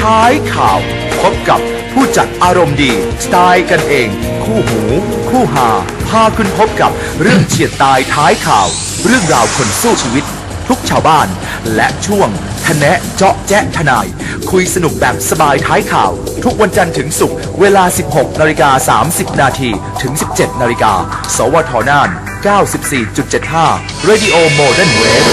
ท้ายข่าว พบกับผู้จัดอารมณ์ดี สไตล์กันเอง คู่หู คู่หา พาคุณพบกับเรื่องเฉียดตายท้ายข่าว เรื่องราวคนสู้ชีวิต ทุกชาวบ้าน และช่วงทะแนะเจาะแจ๊ะทนาย คุยสนุกแบบสบายท้ายข่าว ทุกวันจันทร์ถึงศุกร์เวลา 16นาฬิกา30 นาทีถึง 17นาฬิกาสวทน่าน 94.75 Radio Modern Wave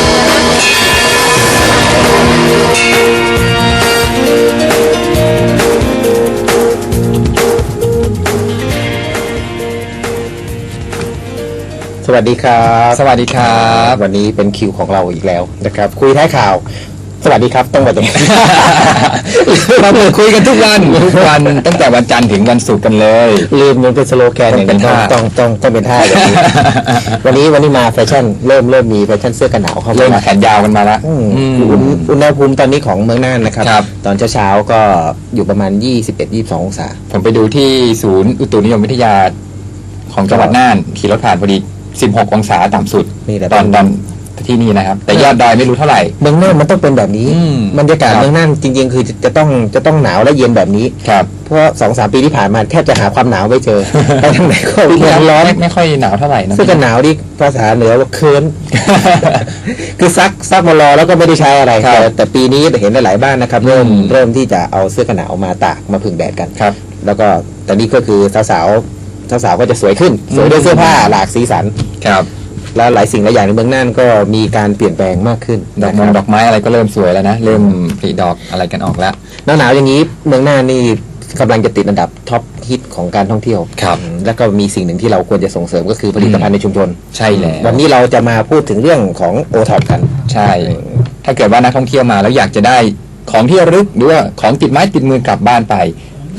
สวัสดีครับ สวัสดีครับ วันนี้เป็นคิวของเราอีกแล้วนะครับ คุยท้ายข่าว สวัสดีครับต้องมาตรงนี้เราเปิดคุยกันทุกวันทุกวันตั้งแต่วันจันทร์ถึงวันศุกร์กันเลยลืมมันเป็นสโลแกนอย่างนี้ต้ต้อองงเป็นท่าต้องต้องต้องเป็นท่าแบบนี้วันนี้วันนี้มาแฟชั่นเริ่มเริ่มมีแฟชั่นเสื้อกันหนาวเข้าเริ่มมาแขนยาวกันมาละอืมอืมอุณอุณหภูมิตอนนี้ของเมืองน่านนะครับครับ ตอนเช้าๆก็อยู่ประมาณ 21-22 องศา ผมไปดูที่ศูนย์อุตุนิยมวิทยาของจังหวัดน่านขี่รถผ่านพอดี 16 องศาต่ำสุดนี่แหละ ตอนตอนที่นี่นะครับ แต่ยอดดอยไม่รู้เท่าไหร่ เมืองน่านมันต้องเป็นแบบนี้อืมบรรยากาศครับ เมืองน่านจริง ๆ คือจะจะต้องจะต้องหนาวและเย็นแบบนี้ ครับเพราะสองสามปีที่ผ่านมาแทบจะหาความหนาวไม่เจอ ไปทางไหนก็ปีที่เมืแล้อวงร้อนไม่ไม่ค่อยหนาวเท่าไหร่นะ เสื้อกันหนาวนี่ภาษาเหนือว่าเคินคือซักซักมารอแล้วก็ไม่ได้ใช้อะไรครับแต่แต่ปีนี้เห็นหลายๆบ้านนะครับ เริ่มอืม เริ่มที่จะเอาเสื้อกันหนาวมาตากมาพึ่งแดดกัน ครับ แล้วก็แต่นี่ก็คือสาวๆ สาวๆก็จะสวยขึ้น สวยด้วยอืมเสื้อผ้าหลากสีสันครับ แล้วหลายสิ่งหลายอย่างในเมืองน่านก็มีการเปลี่ยนแปลงมากขึ้นดอกนะมคงรับดอกไม้อะไรก็เริ่มสวยแล้วนะเริ่มผลิดอกอะไรกันออกแล้วหน้าหนาวอย่างนี้เมืองน่านนี่กำลังจะติดอันดับท็อปฮิตของการท่องเที่ยวครับอืมแล้วก็มีสิ่งหนึ่งที่เราควรจะส่งเสริมก็คือผลิตภัณฑ์ในชุมชน ใช่แล้ววันนี้เราจะมาพูดถึงเรื่องของโอท็อปกัน ใช่ ถ้าเกิดว่านักท่องเที่ยวมาแล้วอยากจะได้ของที่ระลึกหรือว่าของติดไม้ติดมือกลับบ้านไป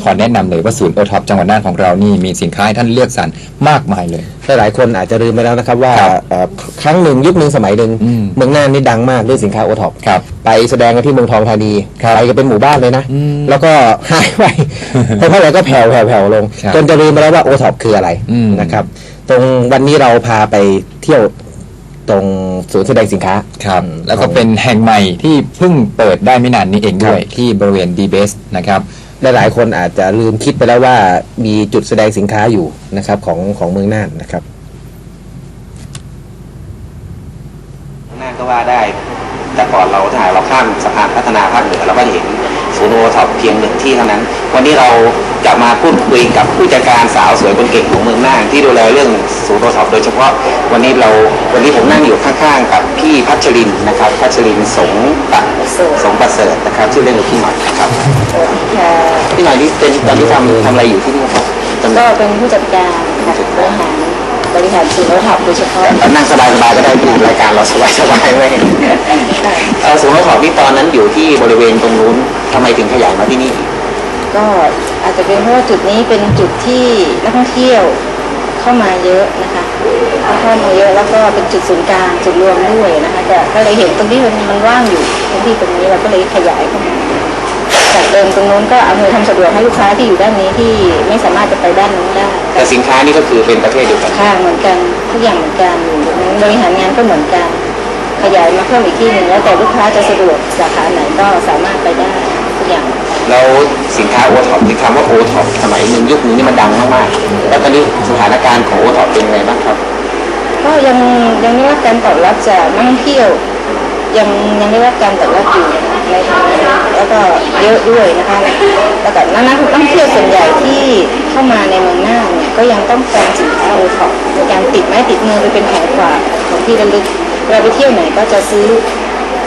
ขอแนะนำเลยว่าศูนย์โอท็อปจังหวัดน่านของเรานี่มีสินค้าให้ท่านเลือกสรรมากมายเลย หลายๆคนอาจจะลืมไปแล้วนะครับว่าครับเอ่อครั้งหนึ่งยุคหนึ่งสมัยหนึ่งอืม เมืองน่านนี่ดังมากเรื่องสินค้าโอท็อปครับ ไปแสดงกันที่เมืองทองธานีครับไปกันเป็นหมู่บ้านเลยนะ อืมแล้วก็หายไป เพราะอะไรก็แผ่วแผ่วแผ่วลง ครับจนจะลืมไปแล้วว่าโอท็อปคืออะไรอืม นะครับ ตรงวันนี้เราพาไปเที่ยวตรงศูนย์แสดงสินค้า ครับแล้วก็เป็นแห่งใหม่ที่เพิ่งเปิดได้ไม่นานนี้เองด้วยครับที่บริเวณดีเบสนะครับ หลายคนอาจจะลืมคิดไปแล้วว่ามีจุดแสดงสินค้าอยู่นะครับของของเมืองน่านนะครับน่านก็ว่าได้ แต่ก่อนเราถ้ายเราข้ามสะพานพัฒนาภาคเหนือเราก็เห็น ศูนย์โอท็อปเพียงหนึ่งที่เท่านั้น วันนี้เราจะมาพูดคุยกับผู้จัดการสาวสวยคนเก่งของเมืองน่านที่ดูแลเรื่องศูนย์โอท็อปโดยเฉพาะวันนี้เราวันนี้ผมนั่งอยู่ข้างๆ กับพี่พัชรินนะครับพัชรินสงปะสงประเสริฐนะครับชื่อเล่นของพี่หน่อยนะครับพี่หน่อยนี่เป็นตอนนี้ทำทำอะไรอยู่ที่นี่ครับตำแหก็น่งเป็นผู้จัดการค่ะบริหาร บริหารศูนย์รถถับโดยเฉพาะนั่งสบายๆก็ได้ดูรายการเราสบายๆไว้เอ่อศูนย์รถขอบที่ตอนนั้นอยู่ที่บริเวณตรงนู้นทำไมถึงขยายมาที่นี่ ก็อาจจะเป็นเพราะว่าจุดนี้เป็นจุดที่นักท่องเที่ยวเข้ามาเยอะนะคะเข้ามาเยอะแล้วก็เป็นจุดศูนย์กลางจุดรวมด้วยนะคะแต่ก็เลยเห็นตรงนี้มันมันว่างอยู่พื้นที่ตรงนี้เราก็เลยขยายเข้ามา จากเดิมตรงนู้นก็อำนวยความสะดวกให้ลูกค้าที่อยู่ด้านนี้ที่ไม่สามารถจะไปด้านนู้นได้แต่สินค้านี่ก็คือเป็นประเภทเดียวกันค่ะเหมือนกันทุกอย่างเหมือนกันบริหารงานก็เหมือนกัน ขยายมาเพิ่มอีกที่หนึ่งแล้วแต่ลูกค้าจะสะดวกสาขาไหนก็สามารถไปได้ทุกอย่างแล้วสินค้าโอท็อปที่คำว่าโอท็อปสมัยหนึ่งยุคนี้นี่มันดังมากๆแล้วตอนนี้สถานการณ์ของโอท็อปเป็นยังไงบ้างครับ ก็ยังยังได้รับการตอบรับจากนักท่องเที่ยว ยังยังได้รับการตอบรับอยู่ในทางนี้แล้วก็ เยอะด้วยนะคะแล้วก็นักท่องเที่ยวส่วนใหญ่ที่เข้ามาในเมืองน่านเนี่ยก็ยังต้องการสินค้าโอท็อปในการติดไม้ติดมือไปเป็นของฝากของที่ระลึกเวลาไปเที่ยวไหนก็จะซื้อ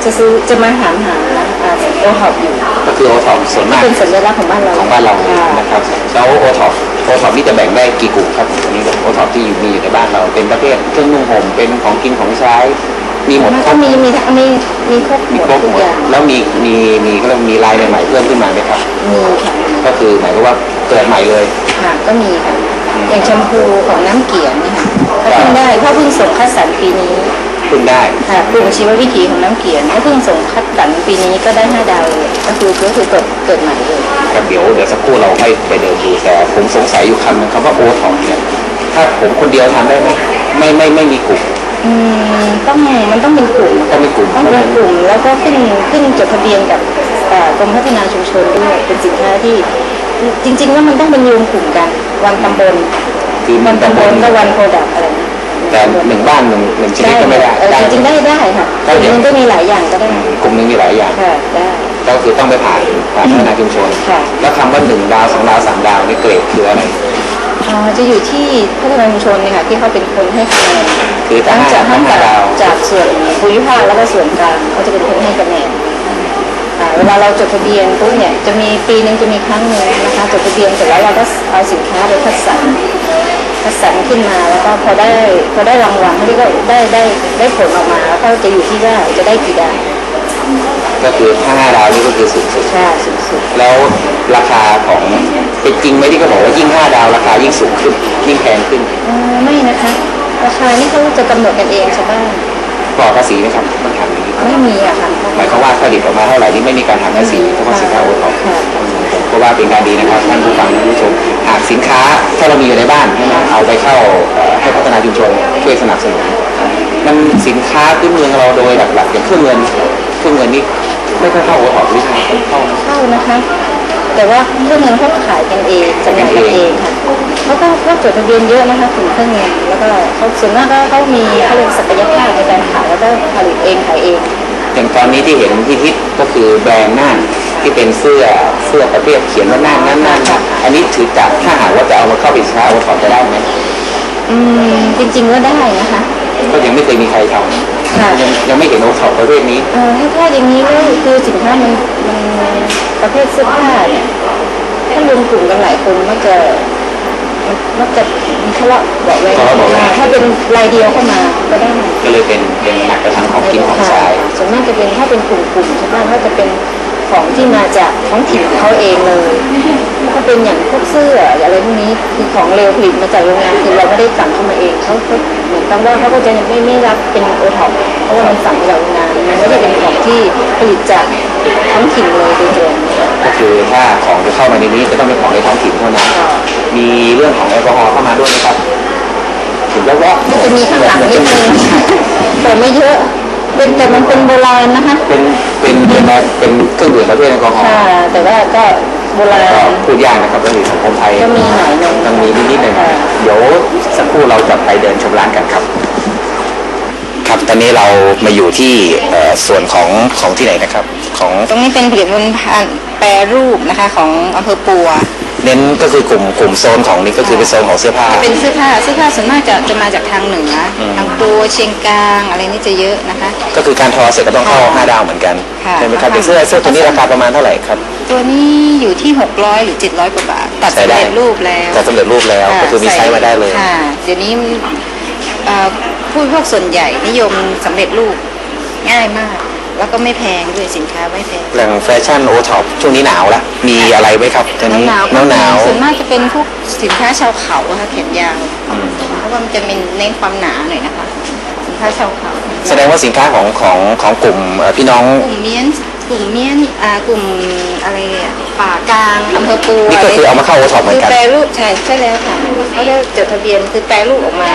จะซื้อจะมาถามหาโอท็อปอยู่ก็คือโอท็อปส่วนมากเป็นสัญลักษณ์ของบ้านเราของบ้านเราค่ะนะครับแล้วโอท็อปโอท็อปนี่จะแบ่งได้กี่กลุ่มครับตรงนี้โอท็อปที่อยู่มีอยู่ในบ้านเราเป็นประเภทเครื่องนุ่งห่มเป็นของกินของใช้ มีหมดมันครก็บมีมีทั้งมีมีครบหมีมดครบทุกหมดอย่างแล้วมีมีมีก็เรียกว่ามีลายใหม่ๆเพิ่มขึ้นมาไหมครับ มีค่ะก็คือหมายความว่าเกิดใหม่เลย ค่ะก็มีค่ะอย่างแชมพูของน้ำเกียรเนี่ยค่ะก็เพิ่งได้เพราะเพิ่งส่งคัดสรรปีนี้ขึ้นได้ ค่ะกลุ่มชีววิถีของน้ำเกียรก็เพิ่งส่งคัดสรรปีนี้ก็ได้ห้าดาวเลยก็คือก็คือเกิดเกิดใหม่เลย ครับเดี๋ยวเดี๋ยวสักครู่เราค่อยไปเดินดูแต่ผมสงสัยอยู่คำนึงคำว่าโอท็อปเนี่ยถ้าผมคนเดียวทำได้ไหมไม่ไม่ไม่มีกลุ่ม อืมต้องมันต้องเป็นกลุ่มต้องมีกลุ่มต้องเป็นกลุ่ม แล้วก็ขึ้นขึ้นจดทะเบียนกับเอ่อกรมพัฒนาชุมชนด้วยเป็นสินค้าที่ จริงๆแล้วมันต้องเป็นโยงกลุ่มกัน วันตำบลคือมัวันนตำตำบบลลก็วันโปรดักอะไรนะแต่หนึ่งบ้านหนึ่งหนึ่งชนิดก็ไม่ได้เออได้ จริงๆได้ได้ค่ะได้กลุ่มหนึงก็มีหลายอย่างก็ได้กลุ่มหนึงมีหลายอย่าง ค่ะได้ ก็คือต้องไปผ่านผ่านพัฒนาชุมชน ค่ะ แล้วคำว่าหนึ่งดาวสองดาวสามดาวนี่เกรดคืออะไรอ่า จะอยู่ที่พัฒนาชุมชนเนี่ยค่ะที่เขาเป็นคนให้คะแนนคือถ้าทั้งห้าจากทั้งห้าจากดาวจากส่วนภูมิภาคแล้วก็ส่วนกลางเขาจะเป็นคนให้คะแนนอ่าเวลาเราจดทะเบียนปุ๊บเนี่ยจะมีปีหนึ่งจะมีครั้งหนึ่งนะคะจดทะเบียนเสร็จแล้วเราก็เอาสินค้าไปคัดสรรคัดสรรขึ้นมาแล้วก็พอได้พอได้รางวัลที่ก็ได้ได้ได้ผลออกมาแล้วก็จะอยู่ที่ว่าจะได้กี่ดาวก็คือถ้าห้าดาวนี่ก็คือสูงสุดใช่สูงสุดแล้ว ราคาของเป็นจริงไหมที่เขาบอกว่ายิ่งห้าดาวราคายิ่งสูงขึ้นยิ่งแพงขึ้นอ่าไม่นะคะ ราคานี่เขาจะกำหนดกันเองชาวบ้านปลอดภาษีไหมครับมันถามอย่างนี้ไม่มีอะค่ะหมายความว่าผลิตออกมาเท่าไหร่นี่ไม่มีการหักภาษีเฉพาะสินค้าโอท็อป ค่ะเพราะว่าเป็นการดีนะครับท่านผู้ฟังท่านผู้ชมหากสินค้าถ้าเรามีอยู่ในบ้านใช่ไหมเอาไปเข้าเอ่อให้พัฒนาชุมชนช่วยสนับสนุนมันสินค้าพื้นเมืองเราโดยหลักๆอย่างเครื่องเงินเครื่องเงินนี่ไม่ค่อยเข้าโอท็อปหรือเข้าเข้าเข้านะคะ แต่ว่าเครื่องเงินเขาขายกันเองจำหน่ายกันเองค่ะเขาก็ก็จดทะเบียนเยอะนะคะถึงเครื่องเงินแล้วก็เขาส่วนมากก็เขามีเขาเรียกศักยภาพในการขายแล้วก็ผลิตเองขายเองอย่างตอนนี้ที่เห็นที่ฮิตก็คือแบรนด์น่านที่เป็นเสื้อเสื้อประเภทเขียนว่าน่านน่านน่านอันนี้ถือจับถ้าหากว่าจะเอามาเข้าเป็นสินค้าโอท็อจะได้ไหมอืมจริงๆก็ได้นะคะก็ยังไม่เคยมีใครทำ ยังยังไม่เห็นโอท็อปประเภทนี้เออถ้าถ้าอย่างนี้ก็คือสินค้ามันมันประเภทเสื้อผ้าเนี่ยถ้ารวมกลุ่มกันหลายคนมักจะมันมักจะมีทะเลาะเบาะแว้งทะเลาะเบาะแว้งถ้าเป็นรายเดียวเข้ามาก็ได้ก็เลยเป็นเป็นหนักกระทำของกินของใช้ส่วนมากจะเป็นถ้าเป็นกลุ่มกลุ่มๆชาวบ้านก็จะเป็นของที่มาจากท้องถิ่นเขาเองเลย ถ้าเป็นอย่างพวกเสื้ออะไรพวกนี้คือของเร็วผลิตมาจากโรงงานคือเราไม่ได้สั่งเข้ามาเองเขาเขาเหมือนกับว่าเขาก็จะไม่ไม่รับเป็นโอท็อปเพราะว่ามันสั่งมาจากโรงงานมันไม่ได้เป็นของที่ผลิตจากท้องถิ่นเลยโดยตรงก็คือถ้าของจะเข้ามาในนี้ก็ต้องเป็นของในท้องถิ่นเท่านั้นมีเรื่องของแอลกอฮอล์เข้ามาด้วยนะครับถึงแล้วแวะจะมีข้างหลังนิดนึงแต่ไม่เยอะเป็นแต่มันเป็นโบราณนะคะเป็นเป็นเป็นเป็นเครื่องดื่มประเภทแอลกอฮอล์ค่ะแต่ว่าก็ โบราณก็พูดยากนะครับว่าในสังคมไทยก็มีหน่อยหนึงต้องมีนิดๆหน่อยค่ะๆเดี๋ยวสักครู่เราจะไปเดินชมร้านกันครับ ครับตอนนี้เรามาอยู่ที่เอ่อส่วนของของที่ไหนนะครับ ของ ตรงนี้เป็นผลิตภัณฑ์แปรรูปนะคะ ของอำเภอปัว เน้นก็คือกลุ่มกลุ่มโซนของนี้ก็คือเป็นโซนของเสื้อผ้าเป็นเสื้อผ้าเสื้อผ้าส่วนมากจะจะมาจากทางเหนืออม ทางปัวเชียงกลางอะไรนี่จะเยอะนะคะ ก็คือการทอเสร็จก็ต้องเข้าค่ะห้าดาวเหมือนกันค่ะ ใช่ไหมครับเป็นเสื้อเสื้อตัวนี้ราคาประมาณเท่าไหร่ครับ ตัวนี้อยู่ที่ 600 หรือ 700กว่าบาทตัดใส่สำได้เร็จรูปแล้วแต่สำเร็จรูปแล้วค่ะก็คือมีใช้มาได้เลย ค่ะเดี๋ยวนี้เอ่อผู้บริโภคส่วนใหญ่นิยมสำเร็จรูปง่ายมาก แล้วก็ไม่แพงด้วยสินค้าไม่แพงแหล่งแฟชั่นโอท็อปช่วงนี้หนาวแล้วมีอะไรไหมครับตอนนี้หนาวหนาวหนาวส่วนมากจะเป็นพวกสินค้าชาวเขาอะค่ะแขนยาวเพราะว่ามันจะเป็นเน้นความหนาหน่อยนะคะสินค้าชาวเขาแสดงว่าสินค้าของของของกลุ่มเอ่อพี่น้องกลุ่มเมียนกลุ่มเมียนอ่ากลุ่มอะไรอะป่ากลางอำเภอปูนี่ก็คือเอามาเข้าโอท็อปเหมือนกันคือแปรรูปใช่ใช่แล้วค่ะเขาได้จดทะเบียนคือแปรรูปออกมา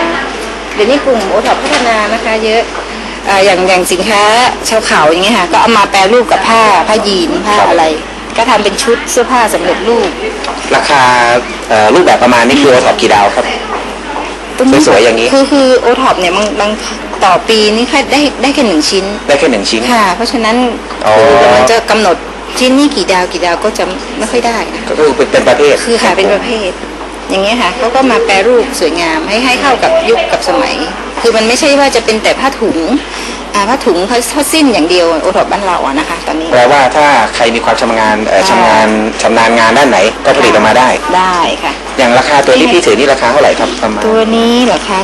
เดี๋ยวนี้กลุ่มโอท็อปพัฒนานะคะ เยอะ อ่าอย่างอย่างสินค้าชาวเขาอย่างเงี้ยค่ะก็เอามาแปรรูปกับผ้าผ้ายีนผ้าครับอะไร ก็ทำเป็นชุดเสื้อผ้าสำเร็จรูป ราคาเอ่อรูปแบบประมาณนี้คือโอท็อปกี่ดาวครับ สวยๆอย่างนี้ คือคือโอท็อปเนี่ยบางบางต่อปีนี่แค่ได้ได้แค่หนึ่งชิ้น ได้แค่หนึ่งชิ้น ค่ะ เพราะฉะนั้นอ๋อ คือมันจะกำหนดชิ้นนี้กี่ดาวกี่ดาวก็จะไม่ค่อยได้นะคะก็คือเป็นเป็นประเภทคือค่ะเป็นประเภท อย่างเงี้ยค่ะเขาก็มาแปรรูปสวยงามให้ให้เข้ากับยุคกับสมัย คือมันไม่ใช่ว่าจะเป็นแต่ผ้าถุงอ่าผ้าถุงผ้าผ้าสิ้นอย่างเดียวโอท็อปบ้านเราอะนะคะตอนนี้แปลว่าถ้าใครมีความชำนาญเอ่อชำนาญชำนาญงานด้านไหน ก็ผลิตออกมาได้ ได้ค่ะ อย่างราคาตัวที่พี่ถือนี่ราคาเท่าไหร่ครับประมาณตัวนี้เหรอคะ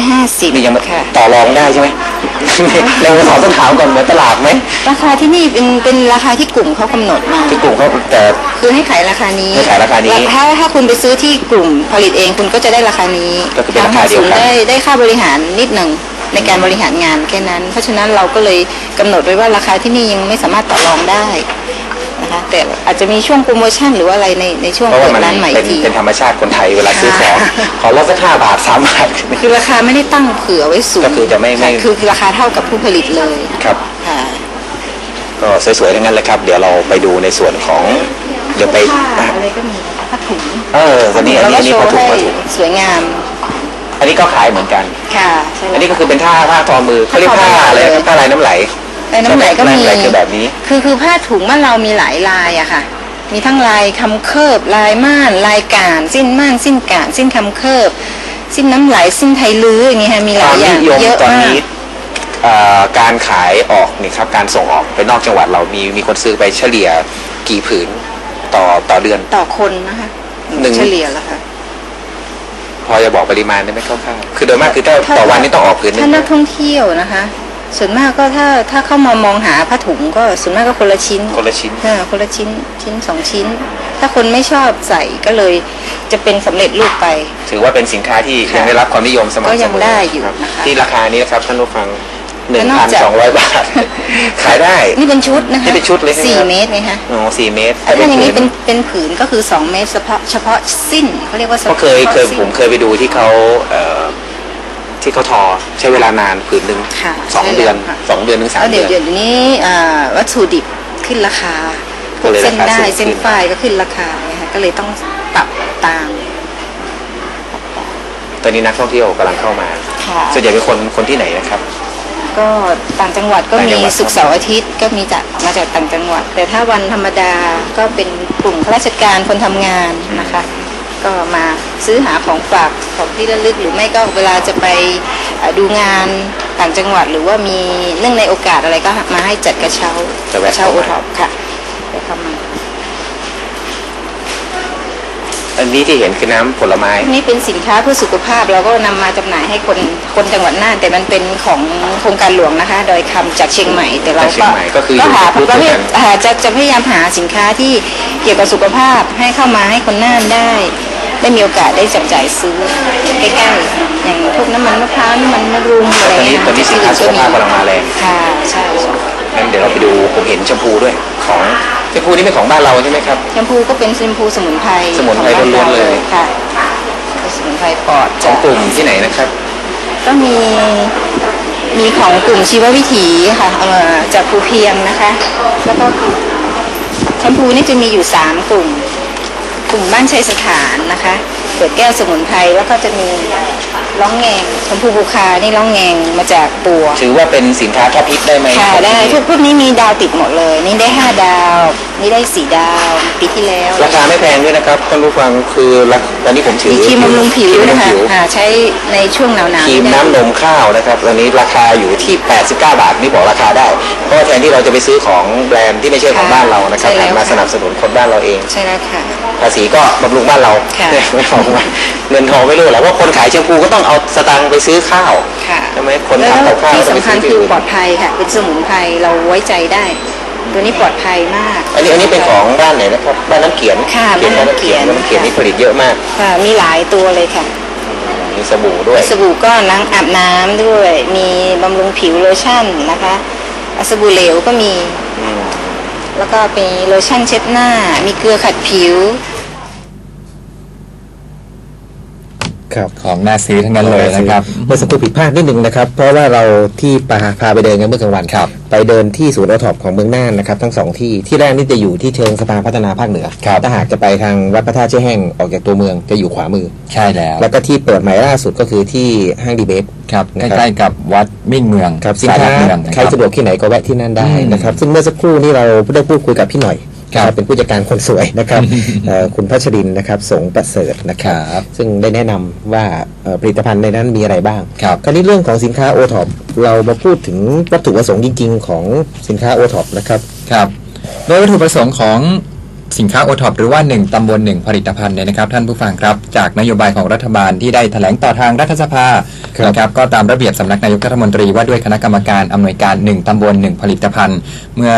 750นี่ยังไม่ค่ะต่อรองได้ใช่ไหม เราขอต้นถามก่อนเหมือนตลาดไหมราคาที่นี่เป็นเป็นราคาที่กลุ่มเขากำหนดมาที่กลุ่มเขาแต่ คือให้ขายราคานี้ให้ขายราคานี้แล้วถ้าถ้าคุณไปซื้อที่กลุ่มผลิตเองคุณก็จะได้ราคานี้ก็คือเป็นราคาเดียวกัน ทงศูนได้ได้ค่าบริหารนิดหนึ่งในการบริหารงานแค่นั้น เพราะฉะนั้นเราก็เลยกำหนดไว้ว่าราคาที่นี่ยังไม่สามารถต่อรองได้ นะคะ แต่อาจจะมีช่วงโปรโมชั่นหรือว่าอะไรในในช่วงเพราะเปิว่าดมันร้านใหม่เป็นทีเป็นธรรมชาติคนไทยเวลาซื้อของค่ะขอลดสักห้าบาทสามบาท คือราคาไม่ได้ตั้งเผื่อไว้สูงก็คือจะไม่ไม่ค่ะคือคือราคาเท่ากับผู้ผลิตเลยครับ ค่ะกก็สวยๆทั้งนั้นเลยครับ เดี๋ยวเราไปดูในส่วนของเดี๋ยวไปผ้าอะไรก็มีผ้าถุงเออตอนนี้อันนี้อันนี้เราผ้าก็โชถุงว์ผ้าให้ถุงสวยงามอันนี้ก็ขายเหมือนกัน ค่ะใช่อันแล้วนี้ก็คือเป็นผ้าผ้าทอมือเขาเรียกผ้าอะไรผ้าลายน้ำไหล ไอ้น้ำไหลก็มีน้ำไหลคือแบบนี้ คือคือผ้าถุงบ้านเรามีหลายลายอะค่ะ มีทั้งลายคำเคิบลายม่านลายก่านสิ้นม่านสิ้นก่านสิ้นคำเคิบสิ้นน้ำไหลสิ้นไทยลื้ออย่างเงี้ยค่ะมีหคลาวยมอย่างนิยมเยอะตอนมากนี้เอ่อการขายออกนี่ครับการส่งออกไปนอกจังหวัดเรามีมีคนซื้อไปเฉลี่ยกี่ผืนต่อต่อเดือนต่อคนนะคะหนึ่งเฉลี่ยแล้วค่ะพอจะบอกปริมาณได้ไหมคร่าวๆคือโดยมากคือถ้าต่อวันนี่ต้องออกผืนหนึถ้างนักท่องเที่ยวนะคะ ส่วนมากก็ถ้าถ้าเข้ามามองหาผ้าถุงก็ส่วนมากก็คนละชิ้นคนละชิ้นเออคนละชิ้นชิ้นสองชิ้น ถ้าคนไม่ชอบใส่ก็เลยจะเป็นสำเร็จรูปไป ถือว่าเป็นสินค้าที่ค่ะยังได้รับความนิยมสม่ำเสมอก็ยังได้อยู่รับนะคะที่ราคานี้นะครับท่านผู้ฟังหแล้นึ่งวนอพักนจากสองร้อยบาท ขายได้ นี่เป็นชุดนะคะนี่เป็นชุดเลยใช่ไหมสี่ครับเมตรไงคะอ๋อสี่เมตรถ้าอย่างนี้ผืเป็นเป็นผืนก็คือสองเมตรเฉพาะเฉพาะสิ้นเขาเรียกว่าเพราะเคยฉพาะเคยสิ้นผมเคยไปดูที่เขาเอ่อ ที่เขาทอใช้เวลานานผืนหนึ่งค่ะสองใช่เดือนแล้วค่ะ สองเดือนถึงสามแล้วเดืเดี๋ยอวนเดี๋ยวนี้อ่าวัตถุดิบขึ้นราคาพก็วกเลยเส้นราคาได้สูงขึ้น เส้นฝ้ายก็ขึ้นราคาไงคะก็เลยต้องปรับตามตอนนี้นักท่องเที่ยวกำลังเข้ามาค่ะส่วนใหญ่เป็นคนคนที่ไหนนะครับ ก็ต่างจังหวัดก็ต่างจัมีงหวัด ศุกร์เสาร์อาทิตย์ก็มีจากมาจากต่างจังหวัด แต่ถ้าวันธรรมดาก็เป็นกลุ่มข้าราชการคนทำงานนะคะ ก็มาซื้อหาของฝากของที่ระลึกหรือไม่ก็เวลาจะไปเอ่อดูงานต่างจังหวัดหรือว่ามีเนื่องในโอกาสอะไรก็มาให้จัดกระเช้าจะกแวะระเช้าเข้าโอมาท็อปค่ะไปเข้ามาอันนี้ที่เห็นคือน้ำผลไม้พวกนี้เป็นสินค้าเพื่อสุขภาพเราก็นำมาจำหน่ายให้คนคนจังหวัดน่านแต่มันเป็นของโครงการหลวงนะคะ โดยคำจากเชียงใหม่แต่เราจากเชียก็งใหม่ก็คืออยู่หาในกลุ่มประเภเดีทยวกันอ่าจะจะพยายามหาสินค้าที่เกี่ยวกับสุขภาพให้เข้ามาให้คนน่านได้ ได้มีโอกาสได้จับจ่ายซื้อใกล้ๆอย่างพวกน้ำมันมะพร้าวน้ำมันมะรุมอะไรตอนนี้เงี้ยตอนนี้สินค้าสุขภาพกำลังมาแรงค่ะใช่ใช่งั้นเดี๋ยวเราไปดูผมเห็นแชมพูด้วยของแชมพูนี่เป็นของบ้านเราใช่ไหมครับแชมพูก็เป็นแชมพูสมุนไพรสมุนไพรของบ้าล้วนๆเลยค่ะเป็นสมุนไพรปลอดขอจางกกลุ่มที่ไหนนะครับ ก็มีมีของกลุ่มชีววิถีค่ะเอามาจากภูเพียงนะคะ แล้วก็แชมพูนี่จะมีอยู่สามกลุ่ม กลุ่มบ้านชัยสถานนะคะเปิดแก้วสมุนไพรแล้วก็จะมีร้องแงงแชมพูบูคานี่ร้องแงงมาจากปัวถือว่าเป็นสินค้าท็อปฮิตได้ไหมค่ะของที่ได้นี่พวกพวกนี้มีดาวติดหมดเลย นี่ได้ห้าดาวนี่ได้สี่ดาวปีที่แล้วราคาไม่แพงด้วยนะครับท่านผู้ฟังคือราตอนนี้ผมถือมีครีมบำรุงผิวรีมนะคะบำรุงผิวอ่าใช้ในช่วงหนาวๆครีมได้น้ำนมข้าวนะครับตอนนี้ราคาอยู่ที่ 89 บาทนี่บอกราคาได้ เพราะว่าแทนที่เราจะไปซื้อของแบรนด์ที่ไม่ใช่ของค่ะบ้านเรานะครับใช่แล้วหันมาค่ะสนับสนุนคนบ้านเราเองใช่แล้วค่ะภาษีก็บำรุงบ้านเราค่ะไม่เอาว่าเงินทองไม่รู้แหละว่าคนขายแชมพูก็ต้องเอาสตังค์ไปซื้อข้าวค่ะใช่ไหมคนแล้วทำกับข้าวที่ต้องไปสำคัซื้ญอที่คืออื่นปลอดภัยค่ะเป็นสมุนไพรเราไว้ใจได้ ตัวนี้ปลอดภัยมาก อันนี้อันนี้เป็นของบ้านไหนนะครับบ้านน้ำเขียนค่ะเขียนบ้านน้ำเขียนบ้านน้ำเขียนบ้านน้ำเขียนนี่ผลิตเยอะมากค่ะมีหลายตัวเลยค่ะ มีสบู่ด้วย สบู่ก็ล้างอาบน้ำด้วย มีบำรุงผิวโลชั่นนะคะสบู่เหลวก็มีอืมแล้วก็มีโลชั่นเช็ดหน้า มีเกลือขัดผิวครับของน่าซื้อทั้งนั้นเลยนะครับเมื่อสักครู่ผิดพลาดนิดหนึ่งนะครับ เพราะว่าเราที่พาพาไปเดินกันเมื่อกลางวันครับ ไปเดินที่ศูนย์โอท็อปของเมืองน่านนะครับทั้งสองที่ที่แรกนี่จะอยู่ที่เชิงสะพานพัฒนาภาคเหนือครับ ถ้าหากจะไปทางวัดพระธาตุเชี่ยแห้งออกจากตัวเมืองจะอยู่ขวามือ ใช่แล้วแล้วก็ที่เปิดใหม่ล่าสุดก็คือที่ห้างดีเบฟ ครับใกนะครับล้ๆกับวัดมิ่งเมืองครับสินสายหลัค้ากเมืองนะใคครรับ สะดวกที่ไหนก็แวะที่นั่นได้อืมนะครับ ซึ่งเมื่อสักครู่นี้เราได้พูดคุยกับพี่หน่อยครับนะ เป็นผู้จัดการคนสวยนะครับเอ่อคุณพัชรินนะครับสงประเสริฐนะครับครับซึ่งได้แนะนำว่าเอ่อผลิตภัณฑ์ในนั้นมีอะไรบ้างครับคราวนี้เรื่องของสินค้าโอท็อปเรามาพูดถึงวัตถุประสงค์จริง ๆ ของสินค้าโอท็อปนะครับครับโดยวัตถุประสงค์ของสินค้าโอท็อปหรือว่า 1 ตำบล 1 ผลิตภัณฑ์เนี่ยนะครับ ท่านผู้ฟังครับ จากนโยบายของรัฐบาลที่ได้แถลงต่อทางรัฐสภาครับนะครับก็ตามระเบียบสำนักนายกรัฐมนตรีว่าด้วยคณะกรรมการอำนวยการ 1 ตำบล 1 ผลิตภัณฑ์ เมื่อ